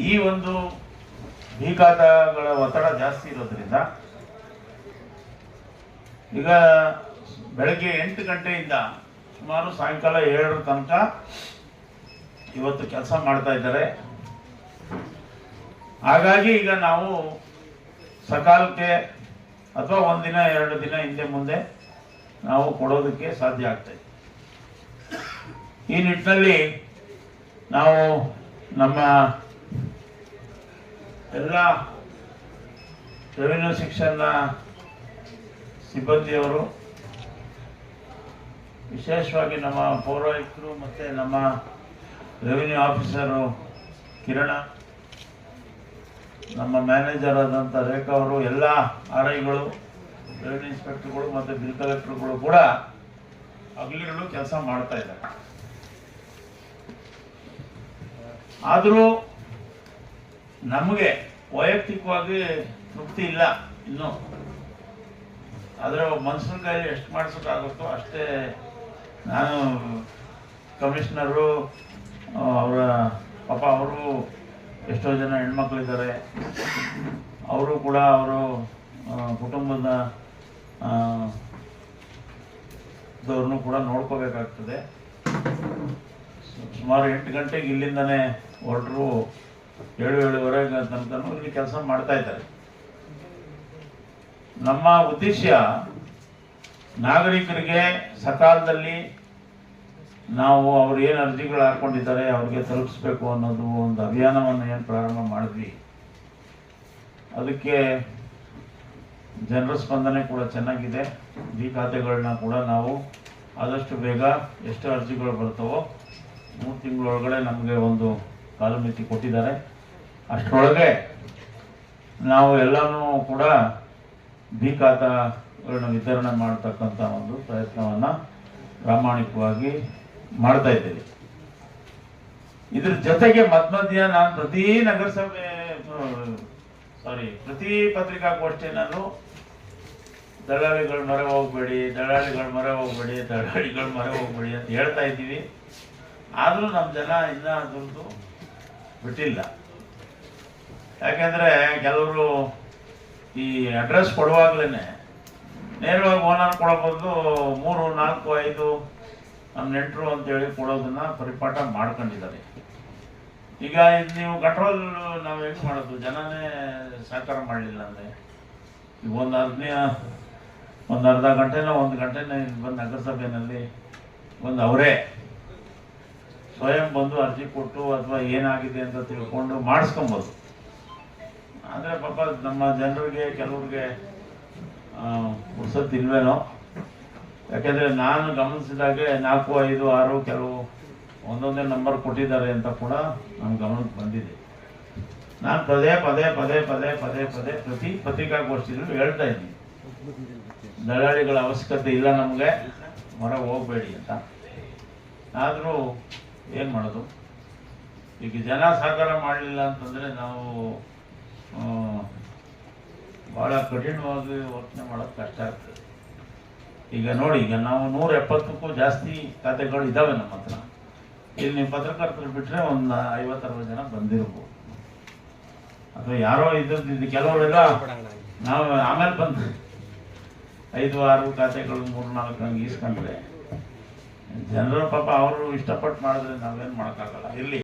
ಈ ಒಂದು ಭೀಕಾತಗಳ ಒತ್ತಡ ಜಾಸ್ತಿ ಇರೋದ್ರಿಂದ ಈಗ ಬೆಳಗ್ಗೆ ಎಂಟು ಗಂಟೆಯಿಂದ ಸುಮಾರು ಸಾಯಂಕಾಲ ಏಳರ ತನಕ ಇವತ್ತು ಕೆಲಸ ಮಾಡ್ತಾ ಇದ್ದಾರೆ. ಹಾಗಾಗಿ ಈಗ ನಾವು ಸಕಾಲಕ್ಕೆ ಅಥವಾ ಒಂದಿನ ಎರಡು ದಿನ ಹಿಂದೆ ಮುಂದೆ ನಾವು ಕೊಡೋದಕ್ಕೆ ಸಾಧ್ಯ ಆಗ್ತದೆ ಈ ನಿಟ್ಟಿನಲ್ಲಿ ನಾವು ನಮ್ಮ ಎಲ್ಲ ರೆವಿನ್ಯೂ ಸೆಕ್ಷನ್ನ ಸಿಬ್ಬಂದಿಯವರು, ವಿಶೇಷವಾಗಿ ನಮ್ಮ ಪೌರಾಯುಕ್ತರು ಮತ್ತು ನಮ್ಮ ರೆವಿನ್ಯೂ ಆಫೀಸರು ಕಿರಣ, ನಮ್ಮ ಮ್ಯಾನೇಜರ್ ಆದಂಥ ರೇಖಾ ಅವರು, ಎಲ್ಲ ಆರ್ ಐಗಳು ರೆವಿನ್ಯೂ ಇನ್ಸ್ಪೆಕ್ಟರ್ಗಳು ಮತ್ತು ಬಿಲ್ ಕಲೆಕ್ಟರ್ಗಳು ಕೂಡ ಹಗಲಿರುಳು ಕೆಲಸ ಮಾಡ್ತಾ ಇದ್ದಾರೆ. ಆದರೂ ನಮಗೆ ವೈಯಕ್ತಿಕವಾಗಿ ತೃಪ್ತಿ ಇಲ್ಲ ಇನ್ನು. ಆದರೆ ಮನ್ಸಿನ ಕೈಲಿ ಎಷ್ಟು ಮಾಡಿಸೋಕ್ಕಾಗುತ್ತೋ ಅಷ್ಟೇ ನಾನು ಕಮಿಷನರು ಅವರ ಪಾಪ ಅವರು ಎಷ್ಟೋ ಜನ ಹೆಣ್ಮಕ್ಳಿದ್ದಾರೆ. ಅವರು ಕೂಡ ಅವರು ಕುಟುಂಬದ ಆ, ಕೂಡ ನೋಡ್ಕೋಬೇಕಾಗ್ತದೆ. ಸುಮಾರು ಎಂಟು ಗಂಟೆಗೆ ಇಲ್ಲಿಂದನೇ ಹೊರಟರು. ಏಳು ಏಳುವರೆಗೆ ತನಕ ಇಲ್ಲಿ ಕೆಲಸ ಮಾಡ್ತಾ ಇದ್ದಾರೆ. ನಮ್ಮ ಉದ್ದೇಶ ನಾಗರಿಕರಿಗೆ ಸಕಾಲದಲ್ಲಿ ನಾವು ಅವ್ರು ಏನು ಅರ್ಜಿಗಳು ಹಾಕೊಂಡಿದ್ದಾರೆ, ಅವ್ರಿಗೆ ತಲುಪಿಸ್ಬೇಕು ಅನ್ನೋದು ಒಂದು ಅಭಿಯಾನವನ್ನು ಏನು ಪ್ರಾರಂಭ ಮಾಡಿದ್ವಿ. ಅದಕ್ಕೆ ಜನರ ಸ್ಪಂದನೆ ಕೂಡ ಚೆನ್ನಾಗಿದೆ. ಈ ಖಾತೆಗಳನ್ನ ಕೂಡ ನಾವು ಆದಷ್ಟು ಬೇಗ ಎಷ್ಟು ಅರ್ಜಿಗಳು ಬರ್ತವೋ ಮೂರು ತಿಂಗಳೊಳಗಡೆ ನಮಗೆ ಒಂದು ಕಾಲಮಿತಿ ಕೊಟ್ಟಿದ್ದಾರೆ. ಅಷ್ಟರೊಳಗೆ ನಾವು ಎಲ್ಲನೂ ಕೂಡ ಬಿ ಖಾತಾಗಳನ್ನು ವಿತರಣೆ ಮಾಡತಕ್ಕಂಥ ಒಂದು ಪ್ರಯತ್ನವನ್ನು ಪ್ರಾಮಾಣಿಕವಾಗಿ ಮಾಡ್ತಾ ಇದ್ದೀವಿ. ಇದ್ರ ಜೊತೆಗೆ ಮಧ್ಯ ನಾನು ಪ್ರತಿ ನಗರಸಭೆ ಸಾರಿ ಪ್ರತಿ ಪತ್ರಿಕಾಗೋಷ್ಠಿನಲ್ಲೂ ದಳ್ಳಾಳಿಗಳ ಮೊರೆ ಹೋಗ್ಬೇಡಿ, ದಳ್ಳಾಳಿಗಳ ಮೊರೆ ಹೋಗ್ಬೇಡಿ, ದಳ್ಳಾಳಿಗಳ ಮೊರೆ ಹೋಗ್ಬೇಡಿ ಅಂತ ಹೇಳ್ತಾ ಇದ್ದೀವಿ. ಆದರೂ ನಮ್ಮ ಜನ ಇನ್ನೂ ಅದ್ರದ್ದು ಬಿಟ್ಟಿಲ್ಲ. ಯಾಕೆಂದರೆ ಕೆಲವರು ಈ ಅಡ್ರೆಸ್ ಕೊಡುವಾಗ್ಲೇ ನೇರವಾಗಿ ಓನರ್ ಕೊಡೋ ಬದಲು ಮೂರು, ನಾಲ್ಕು, ಐದು ನಮ್ಮ ನೆಂಟರು ಅಂತೇಳಿ ಕೊಡೋದನ್ನು ಪರಿಪಾಠ ಮಾಡ್ಕೊಂಡಿದ್ದಾರೆ. ಈಗ ಇದು ನೀವು ಕಂಟ್ರೋಲ್ ನಾವು ಹೆಂಗ್ ಮಾಡೋದು? ಜನನೇ ಸಹಕಾರ ಮಾಡಲಿಲ್ಲ ಅಂದ್ರೆ ಈಗ ಒಂದು ಅರ್ಧ ಒಂದು ಅರ್ಧ ಗಂಟೆನೋ ಒಂದು ಗಂಟೆನೋ ಬಂದು ನಗರಸಭೆಯಲ್ಲಿ ಒಂದು ಅವರೇ ಸ್ವಯಂ ಬಂದು ಅರ್ಜಿ ಕೊಟ್ಟು ಅಥವಾ ಏನಾಗಿದೆ ಅಂತ ತಿಳ್ಕೊಂಡು ಮಾಡಿಸ್ಕೊಬೋದು. ಆದರೆ ಪಾಪ ನಮ್ಮ ಜನರಿಗೆ, ಕೆಲವ್ರಿಗೆ ಇಲ್ವೇನೋ. ಯಾಕೆಂದರೆ ನಾನು ಗಮನಿಸಿದಾಗೆ ನಾಲ್ಕು, ಐದು, ಆರು ಕೆಲವು ಒಂದೊಂದೇ ನಂಬರ್ ಕೊಟ್ಟಿದ್ದಾರೆ ಅಂತ ಕೂಡ ನಮ್ಮ ಗಮನಕ್ಕೆ ಬಂದಿದೆ. ನಾನು ಪದೇ ಪದೇ ಪದೇ ಪದೇ ಪದೇ ಪದೇ ಪ್ರತಿ ಪತ್ರಿಕಾಗೋಷ್ಠಿಯಲ್ಲೂ ಹೇಳ್ತಾ ಇದ್ದೀನಿ. ದಳ್ಳಾಳಿಗಳ ಅವಶ್ಯಕತೆ ಇಲ್ಲ ನಮಗೆ. ಹೊರಗೆ ಹೋಗಬೇಡಿ ಅಂತ. ಆದರೂ ಏನು ಮಾಡೋದು? ಈಗ ಜನ ಸಹಕಾರ ಮಾಡಲಿಲ್ಲ ಅಂತಂದರೆ ನಾವು ಭಾಳ ಕಠಿಣವಾಗಿ ವರ್ತನೆ ಮಾಡೋದು ಕಷ್ಟ ಆಗ್ತದೆ ಈಗ ನೋಡಿ, ಈಗ ನಾವು ನೂರ ಎಪ್ಪತ್ತಕ್ಕೂ ಜಾಸ್ತಿ ಖಾತೆಗಳು ಇದ್ದಾವೆ ನಮ್ಮ ಹತ್ರ. ಇಲ್ಲಿ ನೀವು ಪತ್ರಕರ್ತರು ಬಿಟ್ಟರೆ ಒಂದು ಐವತ್ತರವತ್ತು ಜನ ಬಂದಿರ್ಬೋದು. ಅಥವಾ ಯಾರೋ ಇದ್ದಿದ್ದು ಕೆಲವರೆಲ್ಲ ನಾವು ಆಮೇಲೆ ಬಂದು ಐದು, ಆರು ಖಾತೆಗಳು, ಮೂರು, ನಾಲ್ಕು ಹಂಗೆ ಈಸ್ಕೊಂಡ್ರೆ ಜನರು ಪಾಪ ಅವರು ಇಷ್ಟಪಟ್ಟು ಮಾಡಿದ್ರೆ ನಾವೇನು ಮಾಡೋಕ್ಕಾಗಲ್ಲ. ಇರಲಿ.